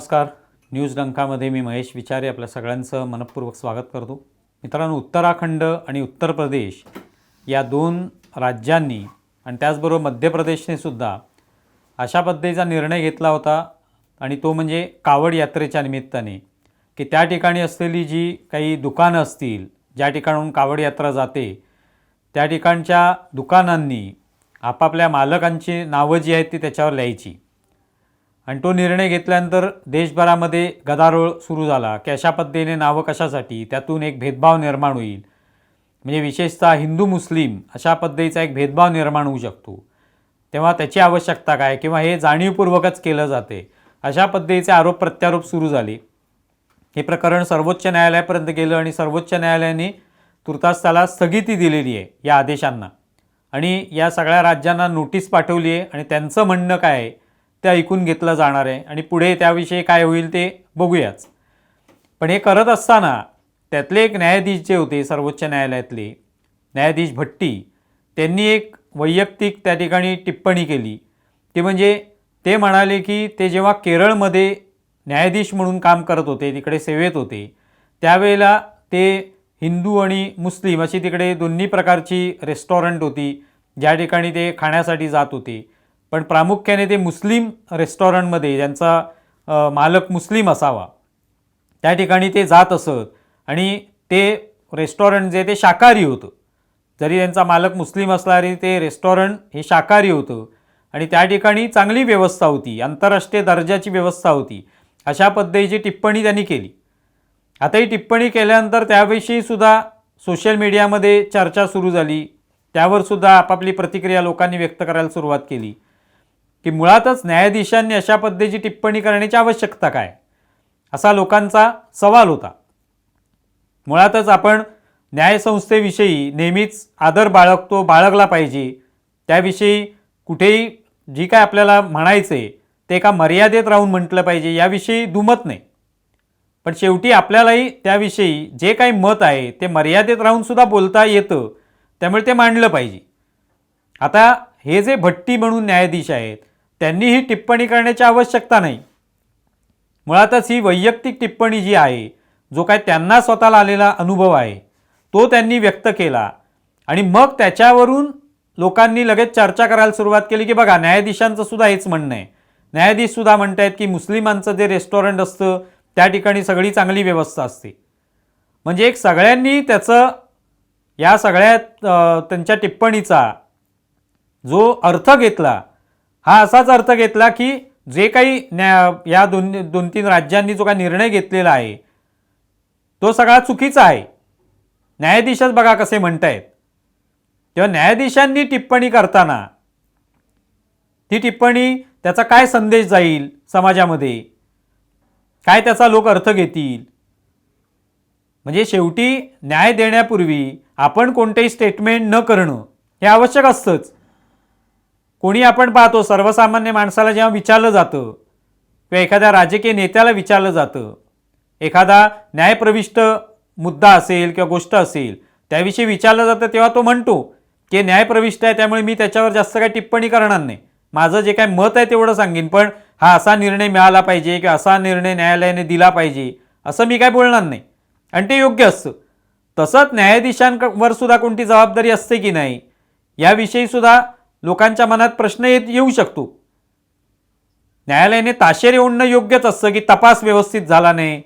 नमस्कार. न्यूज डंकामध्ये मी महेश विचारे आपल्या सगळ्यांचं मनपूर्वक स्वागत करतो. मित्रांनो उत्तराखंड आणि उत्तर प्रदेश या दोन राज्यांनी आणि त्याचबरोबर मध्य प्रदेशने सुद्धा अशा पद्धतीचा निर्णय घेतला होता आणि तो म्हणजे कावड यात्रेच्या निमित्ताने की त्या ठिकाणी असलेली जी काही दुकानं असतील ज्या ठिकाणून कावड यात्रा जाते त्या ठिकाणच्या दुकानांनी आपापल्या मालकांची नावं जी आहेत ती त्याच्यावर लिहायची. आणि तो निर्णय घेतल्यानंतर देशभरामध्ये गदारोळ सुरू झाला. की अशा पद्धतीने नावं कशासाठी त्यातून एक भेदभाव निर्माण होईल. म्हणजे विशेषतः हिंदू मुस्लिम अशा पद्धतीचा एक भेदभाव निर्माण होऊ शकतो. तेव्हा त्याची आवश्यकता काय? किंवा हे जाणीवपूर्वकच केलं जाते. अशा पद्धतीचे आरोप प्रत्यारोप सुरू झाले. हे प्रकरण सर्वोच्च न्यायालयापर्यंत गेलं आणि सर्वोच्च न्यायालयाने तुर्तास त्याला स्थगिती दिलेली आहे या आदेशांना. आणि या सगळ्या राज्यांना नोटीस पाठवली आहे. आणि त्यांचं म्हणणं काय आहे? ते ऐकून घेतलं जाणार आहे. आणि पुढे त्याविषयी काय होईल ते बघूयाच. पण हे करत असताना त्यातले एक न्यायाधीश जे होते सर्वोच्च न्यायालयातले न्यायाधीश भट्टी त्यांनी एक वैयक्तिक त्या ठिकाणी टिप्पणी केली. ती म्हणजे ते म्हणाले की ते जेव्हा केरळमध्ये न्यायाधीश म्हणून काम करत होते तिकडे सेवेत होते त्यावेळेला ते हिंदू आणि मुस्लिम अशी तिकडे दोन्ही प्रकारची रेस्टॉरंट होती ज्या ठिकाणी ते खाण्यासाठी जात होते. पण प्रामुख्याने ते मुस्लिम रेस्टॉरंटमध्ये ज्यांचा मालक मुस्लिम असावा त्या ठिकाणी ते जात असत आणि ते रेस्टॉरंट जे ते शाकाहारी होतं. जरी त्यांचा मालक मुस्लिम असला तरी ते रेस्टॉरंट हे शाकाहारी होतं आणि त्या ठिकाणी चांगली व्यवस्था होती आंतरराष्ट्रीय दर्जाची व्यवस्था होती. अशा पद्धतीची टिप्पणी त्यांनी केली. आता ही टिप्पणी केल्यानंतर त्याविषयी सुद्धा सोशल मीडियामध्ये चर्चा सुरू झाली. त्यावर सुद्धा आपापली प्रतिक्रिया लोकांनी व्यक्त करायला सुरुवात केली. की मुळातच न्यायाधीशांनी अशा पद्धतीची टिप्पणी करण्याची आवश्यकता काय? असा लोकांचा सवाल होता. मुळातच आपण न्यायसंस्थेविषयी नेहमीच आदर बाळगतो बाळगला पाहिजे. त्याविषयी कुठेही जी काय आपल्याला म्हणायचं आहे ते एका मर्यादेत राहून म्हटलं पाहिजे याविषयी दुमत नाही. पण शेवटी आपल्यालाही त्याविषयी जे काही मत आहे ते मर्यादेत राहूनसुद्धा बोलता येतं त्यामुळे ते मांडलं पाहिजे. आता हे जे भट्टी म्हणून न्यायाधीश आहेत त्यांनी ही टिप्पणी करण्याची आवश्यकता नाही. मुळातच ही वैयक्तिक टिप्पणी जी आहे जो काय त्यांना स्वतःला आलेला अनुभव आहे तो त्यांनी व्यक्त केला. आणि मग त्याच्यावरून लोकांनी लगेच चर्चा करायला सुरुवात केली की बघा न्यायाधीशांचं सुद्धा हेच म्हणणं आहे. न्यायाधीशसुद्धा म्हणत आहेत की मुस्लिमांचं जे रेस्टॉरंट असतं त्या ठिकाणी सगळी चांगली व्यवस्था असते. म्हणजे एक सगळ्यांनी त्याचं या सगळ्या त्यांच्या टिप्पणीचा जो अर्थ घेतला हा असाच अर्थ घेतला की जे काही न्या या दोन दोन तीन राज्यांनी जो काही निर्णय घेतलेला आहे तो सगळा चुकीचा आहे. न्यायाधीशच बघा कसे म्हणतायत. तेव्हा न्यायाधीशांनी टिप्पणी करताना ती टिप्पणी त्याचा काय संदेश जाईल समाजामध्ये? काय त्याचा लोक अर्थ घेतील? म्हणजे शेवटी न्याय देण्यापूर्वी आपण कोणतेही स्टेटमेंट न करणं हे आवश्यक असतंच. कोणी आपण पाहतो सर्वसामान्य माणसाला जेव्हा विचारलं जातं किंवा एखाद्या राजकीय नेत्याला विचारलं जातं एखादा न्यायप्रविष्ट मुद्दा असेल किंवा गोष्ट असेल त्याविषयी विचारलं जातं तेव्हा तो म्हणतो की न्यायप्रविष्ट आहे त्यामुळे मी त्याच्यावर जास्त काही टिप्पणी करणार नाही. माझं जे काय मत आहे तेवढं सांगेन पण हा असा निर्णय मिळाला पाहिजे किंवा असा निर्णय न्यायालयाने दिला पाहिजे असं मी काय बोलणार नाही. आणि ते योग्य असतं. तसंच न्यायाधीशांवर सुद्धा कोणती जबाबदारी असते की नाही याविषयी सुद्धा लोकांच्या मनात प्रश्न येत येऊ शकतो. न्यायालयाने ताशेर ओढणं योग्यच असतं की तपास व्यवस्थित झाला नाही.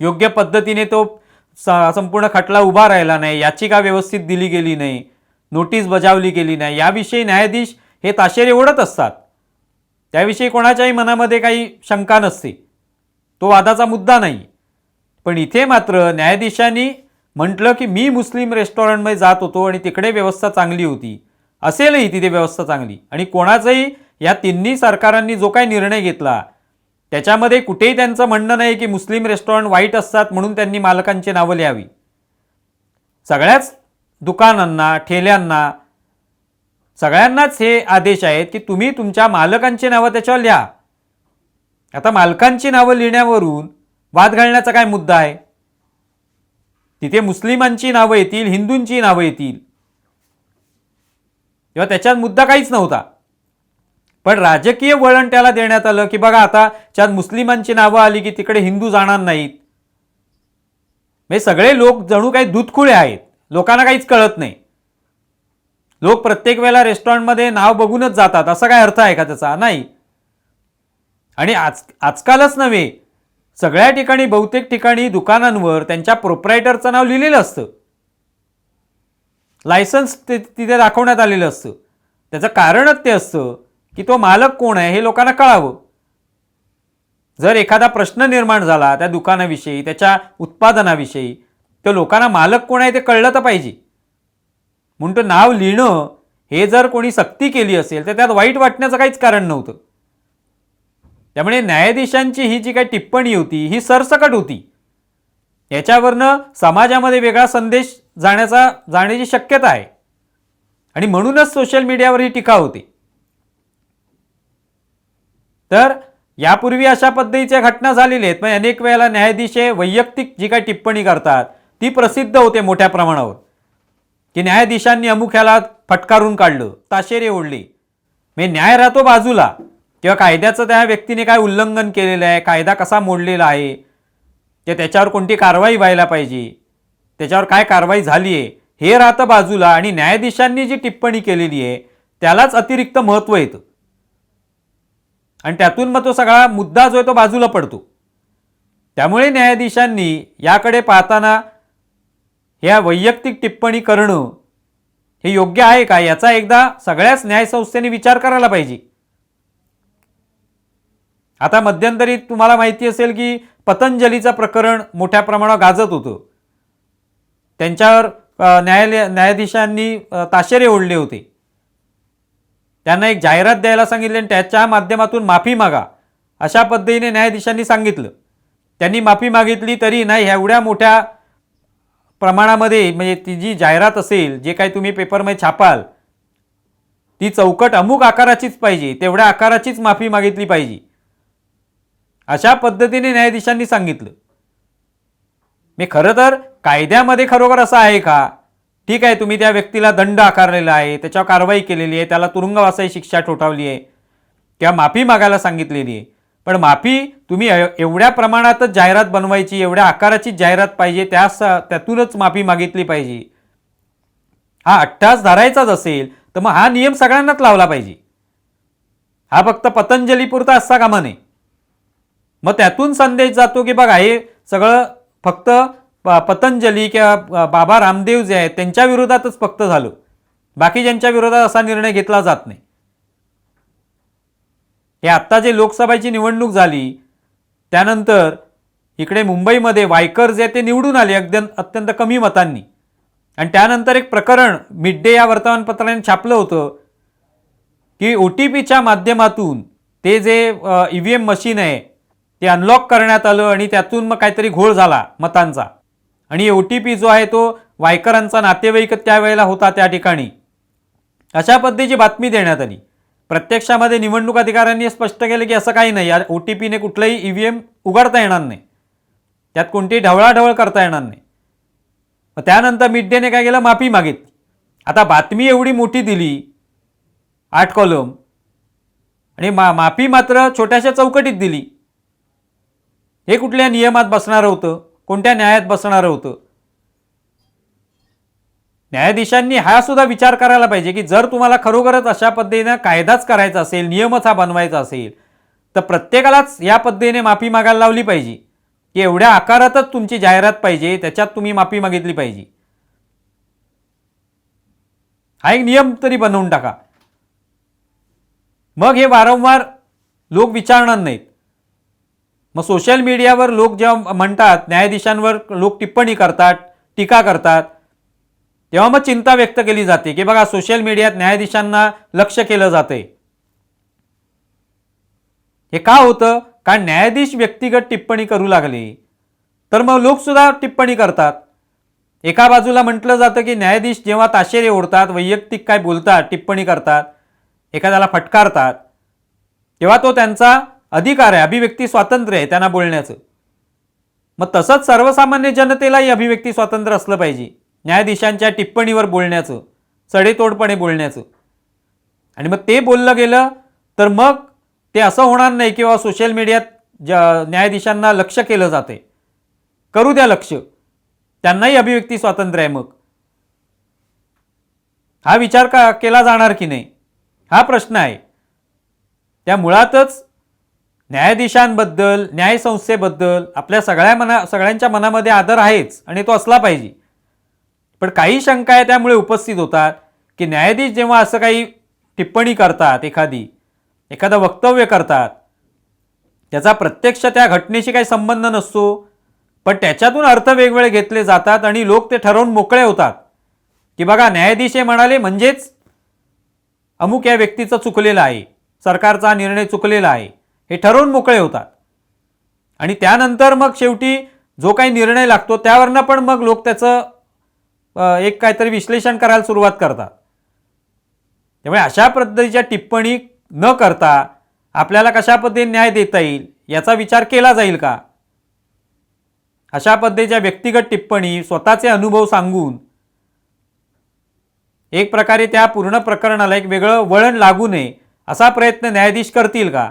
योग्य पद्धतीने तो स- संपूर्ण खटला उभा राहिला नाही याचिका व्यवस्थित दिली गेली नाही नोटीस बजावली गेली नाही. याविषयी न्यायाधीश हे ताशेरे ओढत असतात. त्याविषयी कोणाच्याही मनामध्ये काही शंका नसते. तो वादाचा मुद्दा नाही. पण इथे मात्र न्यायाधीशांनी म्हटलं की मी मुस्लिम रेस्टॉरंटमध्ये जात होतो आणि तिकडे व्यवस्था चांगली होती. असेलही तिथे व्यवस्था चांगली. आणि कोणाचंही या तिन्ही सरकारांनी जो काही निर्णय घेतला त्याच्यामध्ये कुठेही त्यांचं म्हणणं नाही की मुस्लिम रेस्टॉरंट वाईट असतात म्हणून त्यांनी मालकांची नावं लिहावी. सगळ्याच दुकानांना ठेल्यांना सगळ्यांनाच हे आदेश आहेत की तुम्ही तुमच्या मालकांची नावं त्याच्यावर लिहा. आता मालकांची नावं लिहिण्यावरून वाद घालण्याचा काय मुद्दा आहे? तिथे मुस्लिमांची नावं येतील हिंदूंची नावं येतील. किंवा त्याच्यात मुद्दा काहीच नव्हता. पण राजकीय वळण त्याला देण्यात आलं की बघा आता त्यात मुस्लिमांची नावं आली की तिकडे हिंदू जाणार नाहीत. म्हणजे सगळे लोक जणू काही दूधखुळे आहेत. लोकांना काहीच कळत नाही. लोक प्रत्येक वेळेला रेस्टॉरंटमध्ये नाव बघूनच जातात. असा काय अर्थ आहे का त्याचा? नाही. आणि आज आजकालच नव्हे. सगळ्या ठिकाणी बहुतेक ठिकाणी दुकानांवर त्यांच्या प्रोप्रायटरचं नाव लिहिलेलं असतं. लायसन्स ते तिथे दाखवण्यात आलेलं असतं. त्याचं कारणच ते असतं की तो मालक कोण आहे हे लोकांना कळावं. जर एखादा प्रश्न निर्माण झाला त्या दुकानाविषयी त्याच्या उत्पादनाविषयी तर लोकांना मालक कोण आहे ते कळलं तर पाहिजे. म्हणून तो नाव लिहिणं हे जर कोणी सक्ती केली असेल तर त्यात वाईट वाटण्याचं काहीच कारण नव्हतं. त्यामुळे न्यायाधीशांची ही जी काही टिप्पणी होती ही सरसकट होती. याच्यावरनं समाजामध्ये वेगळा संदेश जाण्याचा जाण्याची शक्यता आहे. आणि म्हणूनच सोशल मीडियावर ही टीका होती. तर यापूर्वी अशा पद्धतीच्या घटना झालेल्या आहेत. पण अनेक वेळेला न्यायाधीश हे वैयक्तिक जी काही टिप्पणी करतात ती प्रसिद्ध होते मोठ्या प्रमाणावर. की न्यायाधीशांनी अमुक ह्याला फटकारून काढलं ताशेरे ओढली. मी न्याय राहतो बाजूला. किंवा कायद्याचं त्या व्यक्तीने काय उल्लंघन केलेलं आहे कायदा कसा मोडलेला आहे ते त्याच्यावर कोणती कारवाई व्हायला पाहिजे? त्याच्यावर काय कारवाई झाली आहे? हे राहतं बाजूला आणि न्यायाधीशांनी जी टिप्पणी केलेली आहे त्यालाच अतिरिक्त महत्त्व येतं आणि त्यातून मग तो सगळा मुद्दा जो आहे तो बाजूला पडतो. त्यामुळे न्यायाधीशांनी याकडे पाहताना ह्या वैयक्तिक टिप्पणी करणं हे योग्य आहे का? याचा एकदा सगळ्याच न्यायसंस्थेने विचार करायला पाहिजे. आता मध्यंतरी तुम्हाला माहिती असेल की पतंजलीचं प्रकरण मोठ्या प्रमाणावर गाजत होतं. त्यांच्यावर न्यायालय न्यायाधीशांनी ताशेरे ओढले होते. त्यांना एक जाहिरात द्यायला सांगितली आणि त्याच्या माध्यमातून माफी मागा अशा पद्धतीने न्यायाधीशांनी सांगितलं. त्यांनी माफी मागितली तरी नाही एवढ्या मोठ्या प्रमाणामध्ये म्हणजे ती जी जाहिरात असेल जे काही तुम्ही पेपरमध्ये छापाल ती चौकट अमुक आकाराचीच पाहिजे तेवढ्या आकाराचीच माफी मागितली पाहिजे. अशा पद्धतीने न्यायाधीशांनी सांगितलं. मी खरं तर कायद्यामध्ये खरोखर असं आहे का? ठीक आहे तुम्ही त्या व्यक्तीला दंड आकारलेला आहे त्याच्यावर कारवाई केलेली आहे त्याला तुरुंगवासाची शिक्षा ठोठावली आहे किंवा माफी मागायला सांगितलेली आहे. पण माफी तुम्ही एवढ्या प्रमाणातच जाहिरात बनवायची एवढ्या आकाराचीच जाहिरात पाहिजे त्या त्यातूनच माफी मागितली पाहिजे. हा अठ्ठास धरायचाच असेल तर मग हा नियम सगळ्यांनाच लावला पाहिजे. हा फक्त पतंजलीपुरता असता कामा नये. मग त्यातून संदेश जातो की बघा हे सगळं फक्त प- पतंजली किंवा बाबा रामदेव जे आहेत त्यांच्या विरोधातच फक्त झालं. बाकी ज्यांच्या विरोधात असा निर्णय घेतला जात नाही. हे आत्ता जे लोकसभेची निवडणूक झाली त्यानंतर इकडे मुंबईमध्ये वायकर जे ते निवडून आले अगदी अत्यंत कमी मतांनी. आणि त्यानंतर एक प्रकरण मिड डे या वर्तमानपत्राने छापलं होतं की ओ टी पीच्या माध्यमातून ते जे ई व्ही एम मशीन आहे ते अनलॉक करण्यात आलं आणि त्यातून मग काहीतरी घोळ झाला मतांचा. आणि ओ टी पी जो आहे तो वायकरांचा नातेवाईक त्यावेळेला होता त्या ठिकाणी. अशा पद्धतीची बातमी देण्यात आली. प्रत्यक्षामध्ये निवडणूक अधिकाऱ्यांनी स्पष्ट केलं की असं काही नाही. या ओ टी पीने कुठलंही ई व्ही एम उघडता येणार नाही. त्यात कोणतीही ढवळाढवळ करता येणार नाही. मग त्यानंतर मिड डेने काय केलं? माफी मागितली. आता बातमी एवढी मोठी दिली आठ कॉलम आणि मा माफी मात्र छोट्याशा चौकटीत दिली. हे कुठल्या नियमात बसणारं होतं? कोणत्या न्यायात बसणारं होतं? न्यायाधीशांनी हा सुद्धा विचार करायला पाहिजे की जर तुम्हाला खरोखरच अशा पद्धतीनं कायदाच करायचा असेल नियमच हा बनवायचा असेल तर प्रत्येकालाच या पद्धतीने माफी मागायला लावली पाहिजे. की एवढ्या आकारातच तुमची जाहिरात पाहिजे त्याच्यात तुम्ही माफी मागितली पाहिजे. हा एक नियम तरी बनवून टाका. मग हे वारंवार लोक विचारणार नाहीत. मग सोशल मीडियावर लोक जेव्हा म्हणतात न्यायाधीशांवर लोक टिप्पणी करतात टीका करतात तेव्हा मग चिंता व्यक्त केली जाते की बघा सोशल मीडियात न्यायाधीशांना लक्ष केलं जातंय. हे का होतं? कारण न्यायाधीश व्यक्तिगत टिप्पणी करू लागले. तर मग लोकसुद्धा टिप्पणी करतात. एका बाजूला म्हटलं जातं की न्यायाधीश जेव्हा ताशेरे ओढतात वैयक्तिक काय बोलतात टिप्पणी करतात एखाद्याला फटकारतात तेव्हा तो त्यांचा अधिकार आहे अभिव्यक्ती स्वातंत्र्य आहे त्यांना बोलण्याचं. मग तसंच सर्वसामान्य जनतेलाही अभिव्यक्ती स्वातंत्र्य असलं पाहिजे. न्यायाधीशांच्या टिप्पणीवर बोलण्याचं चढेतोडपणे बोलण्याचं. आणि मग ते बोललं गेलं तर मग ते असं होणार नाही किंवा सोशल मीडियात ज न्यायाधीशांना लक्ष केलं जाते करू द्या लक्ष. त्यांनाही अभिव्यक्ती स्वातंत्र्य आहे मग. हा विचार का केला जाणार की नाही? हा प्रश्न आहे. त्या मुळातच न्यायाधीशांबद्दल न्यायसंस्थेबद्दल आपल्या सगळ्या मना सगळ्यांच्या मनामध्ये आदर आहेच आणि तो असला पाहिजे. पण काही शंका आहे त्यामुळे उपस्थित होतात की न्यायाधीश जेव्हा असं काही टिप्पणी करतात एखादी एखादं वक्तव्य करतात त्याचा प्रत्यक्ष त्या घटनेशी काही संबंध नसतो पण त्याच्यातून अर्थ वेगवेगळे घेतले जातात आणि लोक ते ठरवून मोकळे होतात की बघा न्यायाधीश हे म्हणाले म्हणजेच अमुक या व्यक्तीचं चुकलेलं आहे सरकारचा निर्णय चुकलेला आहे. हे ठरवून मोकळे होतात. आणि त्यानंतर मग शेवटी जो काही निर्णय लागतो त्यावरनं पण मग लोक त्याचं एक काहीतरी विश्लेषण करायला सुरुवात करतात. त्यामुळे अशा पद्धतीच्या टिप्पणी न करता आपल्याला कशा पद्धतीने न्याय देता येईल याचा विचार केला जाईल का? अशा पद्धतीच्या व्यक्तिगत टिप्पणी स्वतःचे अनुभव सांगून एक प्रकारे त्या पूर्ण प्रकरणाला एक वेगळं वळण लागू नये असा प्रयत्न न्यायाधीश करतील का?